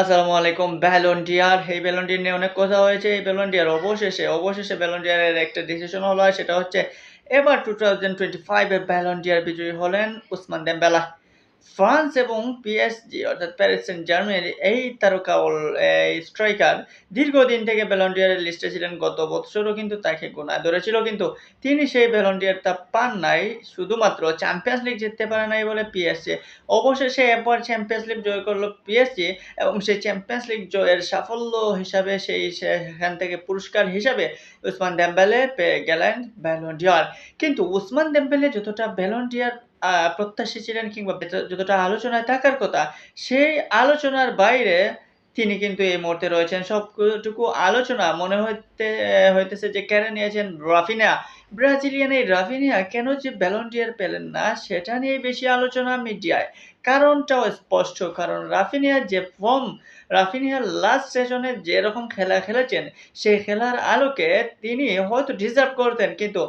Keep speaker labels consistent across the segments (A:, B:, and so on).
A: আসসালামু আলাইকুম ব্যালন্টিয়ার এই ব্যালন্টিয়ার নিয়ে অনেক কথা হয়েছে। এই ব্যালন্টিয়ার অবশেষে অবশেষে ব্যালন্টিয়ারের একটা ডিসিশন হলো সেটা হচ্ছে এবার টু থাউজেন্ড টোয়েন্টি ফাইভে ব্যালন্টিয়ার বিজয়ী হলেন উসমান দেমবেলা। ফ্রান্স এবং পিএসজি অর্থাৎ প্যারিস সেন্ট জার্মানির এই তারকা স্ট্রাইকার দীর্ঘদিন থেকে ভ্যালন্টিয়ারের লিস্টে ছিলেন। গত বছরও কিন্তু তাকে গোনায় ধরেছিল, কিন্তু তিনি সেই ভ্যালন্টিয়ারটা পান নাই। শুধুমাত্র চ্যাম্পিয়ন্স লিগ জিততে পারে নাই বলে পিএসজি অবশেষে এবার চ্যাম্পিয়ন্স লিগ জয় করল পিএসজি এবং সেই চ্যাম্পিয়ন্স লিগ জয়ের সাফল্য হিসাবে সেই সেখান থেকে পুরস্কার হিসাবে উসমান দেম্বেলে পেয়ে গেলেন ভ্যালন্টিয়ার কিন্তু উসমান দেম্বেলে যতটা ভ্যালন্টিয়ার প্রত্যাশী ছিলেন কিংবা যতটা আলোচনায় থাকার কথা, সেই আলোচনার বাইরে তিনি কিন্তু এই মুহূর্তে রয়েছেন। সবটুকু আলোচনা মনে হইতে, হইতেছে যে কেড়ে নিয়েছেন রাফিনা ব্রাজিলিয়ান এই রাফিনিয়া কেন যে ভ্যালন্টিয়ার পেলেন না, সেটা নিয়ে বেশি আলোচনা মিডিয়ায়। কারণটাও স্পষ্ট, কারণ রাফিনিয়ার যে ফর্ম, রাফিনিয়ার লাস্ট সেশনে যেরকম খেলা খেলেছেন, সেই খেলার আলোকে তিনি হয়তো ডিজার্ভ করতেন, কিন্তু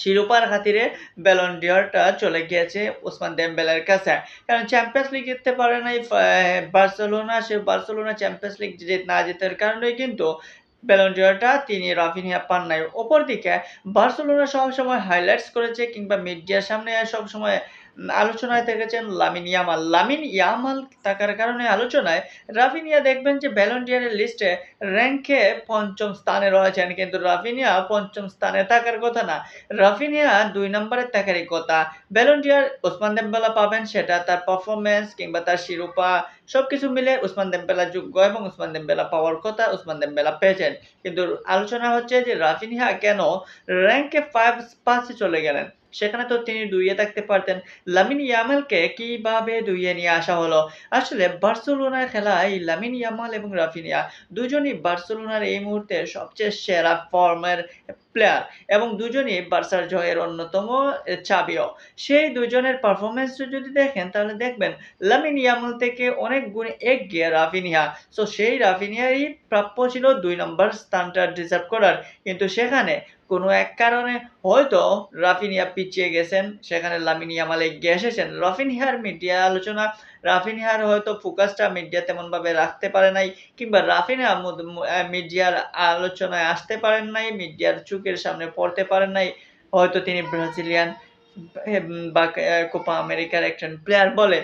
A: শিরোপার খাতিরে ব্যালন ডিয়ারটা চলে গিয়েছে ওসমান দেমবেলের কাছে। কারণ চ্যাম্পিয়ন্স লিগ জিততে পারে নাই বার্সেলোনা, সে বার্সেলোনা চ্যাম্পিয়ন্স লিগ না জেতার কারণে কিন্তু ব্যালন ডিয়ারটা তিনি রাফিনিয়া পান নাই। অপরদিকে বার্সেলোনা সবসময় হাইলাইটস করেছে কিংবা মিডিয়ার সামনে সবসময় আলোচনায় থেকেছেন লামিন ইয়ামাল। লামিন ইয়ামাল থাকার কারণে আলোচনায় রাফিনিয়া দেখবেন যে ভ্যালন্টিয়ারের লিস্টে র্যাঙ্কে পঞ্চম স্থানে রয়েছেন, কিন্তু রাফিনিয়া পঞ্চম স্থানে থাকার কথা না। রাফিনিয়া দুই নম্বরে থাকারই কথা। ভ্যালন্টিয়ার ওসমান দেম্বেলা পাবেন, সেটা তার পারফরমেন্স কিংবা তার শিরোপা, সবকিছু মিলে উসমান দেম্বেলা যোগ্য এবং উসমান দেম্বেলা পাওয়ার কথা উসমান দেম্বেলা পেয়েছেন। কিন্তু আলোচনা হচ্ছে যে রাফিনিয়া কেন র্যাঙ্কে ফাইভ পাঁচে চলে গেলেন। সেখানে তো তিনি দুইয়ে থাকতে পারতেন। লামিন ইয়ামালকে কীভাবে দুইয়ে নিয়ে আসা হলো? আসলে বার্সেলোনার খেলায় লামিন ইয়ামাল এবং রাফিনিয়া দুজনই বার্সেলোনার এই মুহূর্তে সবচেয়ে সেরা ফর্মের প্লেয়ার এবং দুজনই বার্সার জয়ের অন্যতম চাবিও। সেই দুজনের পারফরমেন্স যদি দেখেন, তাহলে দেখবেন লামিন ইয়ামাল থেকে অনেক গুণ এগিয়ে রাফিনিয়া। সো সেই রাফিনিয়ারই প্রাপ্য ছিল দুই নম্বর স্থানটা ডিজার্ভ করার। কিন্তু সেখানে কোনো এক কারণে হয়তো রাফিনিয়া পিছিয়ে গেছেন, সেখানে লামিনিয়া ইয়ামাল এগিয়ে এসেছেন। রাফিনিয়ার মিডিয়া আলোচনা, রাফিনিয়ার হয়তো ফোকাসটা মিডিয়া তেমনভাবে রাখতে পারে নাই, কিংবা রাফিনিয়া মিডিয়ার আলোচনায় আসতে পারেন নাই মিডিয়ার চুকের সামনে পড়তে পারেন নাই, হয়তো তিনি ব্রাজিলিয়ান। বা কোপা আমেরিকার একজন প্লেয়ার বলে।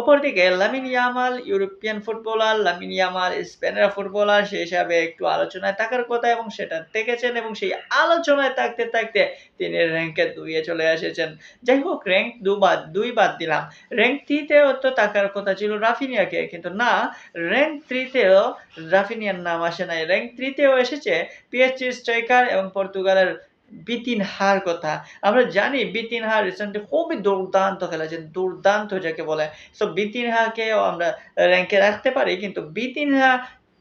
A: অপরদিকে Lamine Yamal, European footballer, Lamine Yamal, স্পেনের ফুটবলার সেই হিসাবে একটু আলোচনায় থাকার কথা এবং সেটা দেখেছেন এবং সেই আলোচনায় থাকতে থাকতে তিনি র্যাঙ্কে দুইয়ে চলে এসেছেন। যাই হোক র্যাঙ্ক দুবার দুই বাদ দিলাম। র্যাঙ্ক থ্রিতেও তো থাকার কথা ছিল রাফিনিয়াকে, কিন্তু না র্যাঙ্ক থ্রিতেও রাফিনিয়ার নাম আসে নাই। র্যাঙ্ক থ্রিতেও এসেছে পিএসজি স্ট্রাইকার এবং পর্তুগালের বিতিন হার কথা। আমরা জানি বিতিন হার রিসেন্টলি খুবই দুর্দান্ত খেলেছেন দুর্দান্ত যাকে বলে। সো বিতিন হাকেও আমরা র্যাঙ্কে রাখতে পারি, কিন্তু বিতিন হা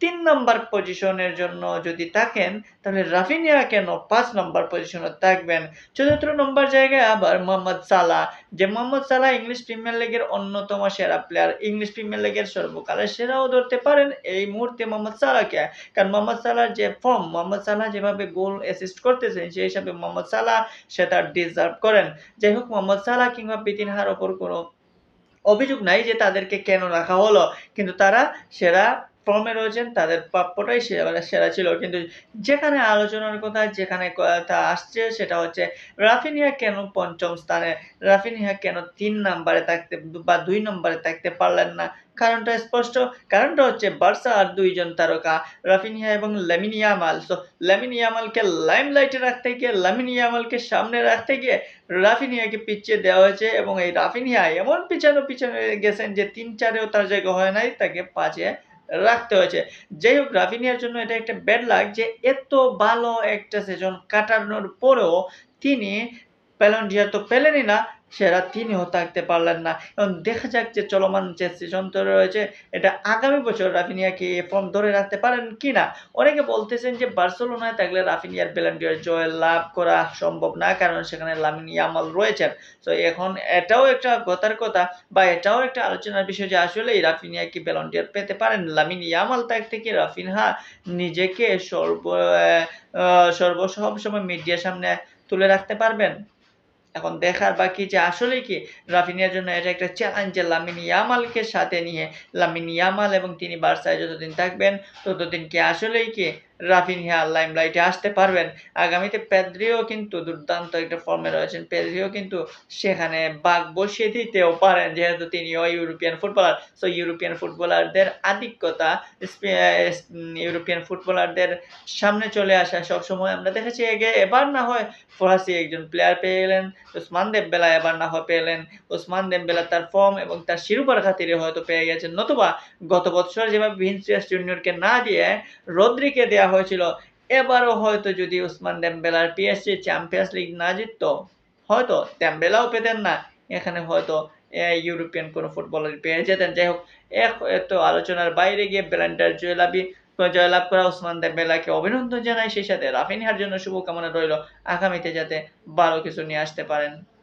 A: তিন নম্বর পজিশনের জন্য যদি থাকেন, তাহলে রাফিনিয়া কেন পাঁচ নম্বর পজিশনে থাকবেন? চতুর্থ নম্বর জায়গায় আবার মোহাম্মদ সালাহ। যে মোহাম্মদ সালাহ ইংলিশ প্রিমিয়ার লিগের অন্যতম সেরা প্লেয়ার ইংলিশ প্রিমিয়ার লিগের সর্বকালের সেরাও ধরতে পারেন এই মুহূর্তে মোহাম্মদ সালাহকে। কারণ মোহাম্মদ সালাহর যে ফর্ম মোহাম্মদ সালাহ যেভাবে গোল অ্যাসিস্ট করতেছেন, সেই হিসাবে মোহাম্মদ সালাহ সে তার ডিজার্ভ করেন। যাই হোক, মোহাম্মদ সালাহ কিংবা বিতিনহার ওপর কোনো অভিযোগ নাই যে তাদেরকে কেন রাখা হলো। কিন্তু তারা সেরা ফর্মে রয়েছেন, তাদের প্রাপ্যটাই সেরা সেরা ছিল। কিন্তু যেখানে আলোচনার কথা, যেখানে কথা আসছে, সেটা হচ্ছে রাফিনিয়া কেন পঞ্চম স্থানে? রাফিনিয়া কেন তিন নম্বরে থাকতে বা দুই নম্বরে থাকতে পারলেন না? কারণটা স্পষ্ট। কারণটা হচ্ছে বার্সা আর দুইজন তারকা, রাফিনিয়া এবং ল্যামিনিয়ামাল সো ল্যামিনিয়ামালকে লাইমলাইটে রাখতে গিয়ে ল্যামিনিয়ামালকে সামনে রাখতে গিয়ে রাফিনিয়াকে পিছিয়ে দেওয়া হয়েছে এবং এই রাফিনিয়া এমন পিছানো পিছনে গেছেন যে তিন চারেও তার জায়গা হয় নাই, তাকে পাঁচে রাখতে হয়েছে। যাই হোক রাভিনিয়ার জন্য এটা একটা ব্যাড লাগ যে এত ভালো একটা সেজন কাটানোর পরেও তিনি প্যালন্ডিয়া তো পেলেনই না সেরা তিনিও থাকতে পারলেন না। এবং দেখা যাক যে চলমান যে সিজন রয়েছে এটা আগামী বছর রাফিনিয়াকে ফর্ম ধরে রাখতে পারেন কি না অনেকে বলতেছেন যে বার্সেলোনায় থাকলে রাফিনিয়ার প্যালন্ডিয়ার জয় লাভ করা সম্ভব না কারণ সেখানে লামিন ইয়ামাল রয়েছেন। তো এখন এটাও একটা কথার কথা বা এটাও একটা আলোচনার বিষয় যে আসলে এই রাফিনিয়া কি ভ্যালন্টিয়ার পেতে পারেন? লামিন ইয়ামাল তাক থেকে রাফিনহা নিজেকে সর্ব আহ, সর্ব সব সময় মিডিয়ার সামনে তুলে রাখতে পারবেন? এখন দেখার বাকি যে আসলে কি, রাফিনিয়ার জন্য এটা একটা চ্যালেঞ্জ যে লামিন ইয়ামালকে সাথে নিয়ে, লামিন ইয়ামাল এবং তিনি বার্সায় যতদিন থাকবেন, ততদিন কি আসলেই কি রাফিনিয়া লাইমলাইটে আসতে পারবেন। আগামীতে পেদ্রিও কিন্তু দুর্দান্ত একটা ফর্মে রয়েছেন। পেদ্রিও কিন্তু সেখানে বাঘ বসিয়ে দিতেও পারেন, যেহেতু তিনি তিনিও ইউরোপিয়ান ফুটবলার। সো ইউরোপিয়ান ফুটবলারদের আধিক্যতা ইউরোপিয়ান ফুটবলারদের সামনে চলে আসা সবসময় আমরা দেখেছি আগে এবার না হয় ফরাসি একজন প্লেয়ার পেয়ে গেলেন, ওসমান দেববেলা এবার না হয় পেলেন ওসমান দেববেলা তার ফর্ম এবং তার শিরোপার খাতিরে হয়তো পেয়ে গেছেন। নতুবা গত বছর যেভাবে ভিনসিয়াস জুনিয়রকে না দিয়ে রদ্রিকে দেওয়া হয়েছিল। এবারও হয়তো যদি ওসমান দেমবেলার পিএসজি চ্যাম্পিয়ন্স লিগ না জিততো, হয়তো দেমবেলাও পেতেন না। এখানে হয়তো ইউরোপিয়ান কোনো ফুটবলার পেয়ে যেতেন। যাই হোক এক এত আলোচনার বাইরে গিয়ে ব্যালেন্ডার জয়লাভি জয়লাভ করা ওসমান দেবেলাকে অভিনন্দন জানাই। সেই সাথে রাফিনহার জন্য শুভকামনা রইল। আগামীতে যাতে ভালো কিছু নিয়ে আসতে পারেন।